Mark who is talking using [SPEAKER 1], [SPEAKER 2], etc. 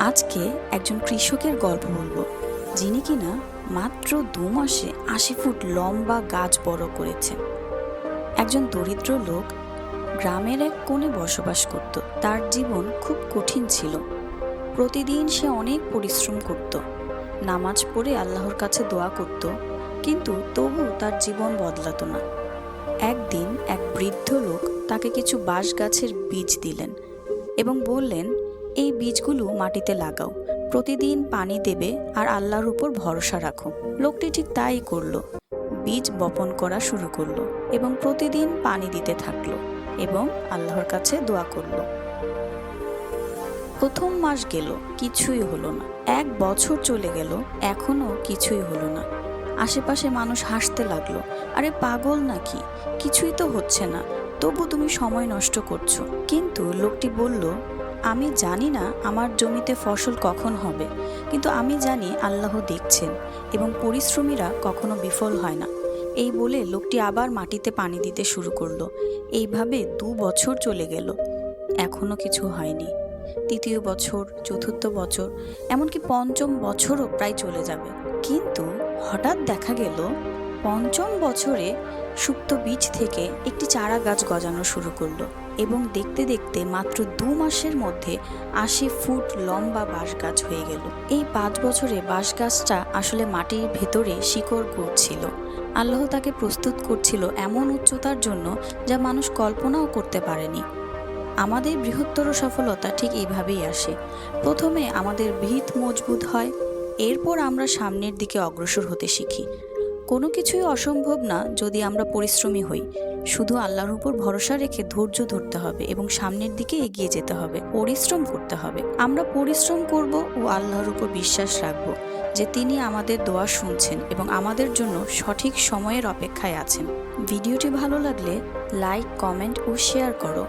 [SPEAKER 1] আজকে একজন কৃষকের গল্প বলব, যিনি কিনা মাত্র দু মাসে আশি ফুট লম্বা গাছ বড় করেছেন। একজন দরিদ্র লোক গ্রামের এক কোণে বসবাস করত। তার জীবন খুব কঠিন ছিল। প্রতিদিন সে অনেক পরিশ্রম করত। নামাজ পড়ে আল্লাহর কাছে দোয়া করত, কিন্তু তবু তার জীবন বদলাতো না। একদিন এক বৃদ্ধ লোক তাকে কিছু বাঁশ গাছের বীজ দিলেন এবং বললেন, এই বীজগুলো মাটিতে লাগাও, প্রতিদিন পানি দেবে আর আল্লাহর উপর ভরসা রাখো। লোকটি ঠিক তাই করল, বীজ বপন করা শুরু করল এবং প্রতিদিন পানি দিতে থাকল এবং আল্লাহর কাছে দোয়া করল। প্রথম মাস গেল, কিছুই হলো না। এক বছর চলে গেল এখনও কিছুই হলো না। আশেপাশে মানুষ হাসতে লাগল। আরে পাগল নাকি? কিছুই তো হচ্ছে না। তবু তুমি সময় নষ্ট করছ। কিন্তু লোকটি বলল, আমি জানি না আমার জমিতে ফসল কখন হবে। কিন্তু আমি জানি আল্লাহ দেখছেন এবং পরিশ্রমীরা কখনো বিফল হয় না। এই বলে লোকটি আবার মাটিতে পানি দিতে শুরু করল। এইভাবে দু বছর চলে গেল। এখনও কিছু হয়নি। তৃতীয় বছর, চতুর্থ বছর, এমনকি পঞ্চম বছরও প্রায় চলে যাবে। কিন্তু হঠাৎ দেখা গেল, পঞ্চম বছরে সুপ্ত বীজ থেকে একটি চারা গাছ গজানো শুরু করল এবং দেখতে দেখতে মাত্র দু মাসের মধ্যে আশি ফুট লম্বা বাঁশ গাছ হয়ে গেল। এই পাঁচ বছরে বাঁশ গাছটা আসলে মাটির ভেতরে শিকড় করছিল আল্লাহ তাকে প্রস্তুত করছিল এমন উচ্চতার জন্য যা মানুষ কল্পনাও করতে পারেনি। আমাদের বৃহত্তর সফলতা ঠিক এইভাবেই আসে। প্রথমে আমাদের ভিত মজবুত হয়, এরপর আমরা সামনের দিকে অগ্রসর হতে শিখি। কোনো কিছুই অসম্ভব না যদি আমরা পরিশ্রমী হই। শুধু আল্লাহর উপর ভরসা রেখে ধৈর্য ধরতে হবে এবং সামনের দিকে এগিয়ে যেতে হবে, পরিশ্রম করতে হবে। আমরা পরিশ্রম করব ও আল্লাহর উপর বিশ্বাস রাখব যে তিনি আমাদের দোয়া শুনছেন এবং আমাদের জন্য সঠিক সময়ের অপেক্ষায় আছেন। ভিডিওটি ভালো লাগলে লাইক, কমেন্ট ও শেয়ার করো।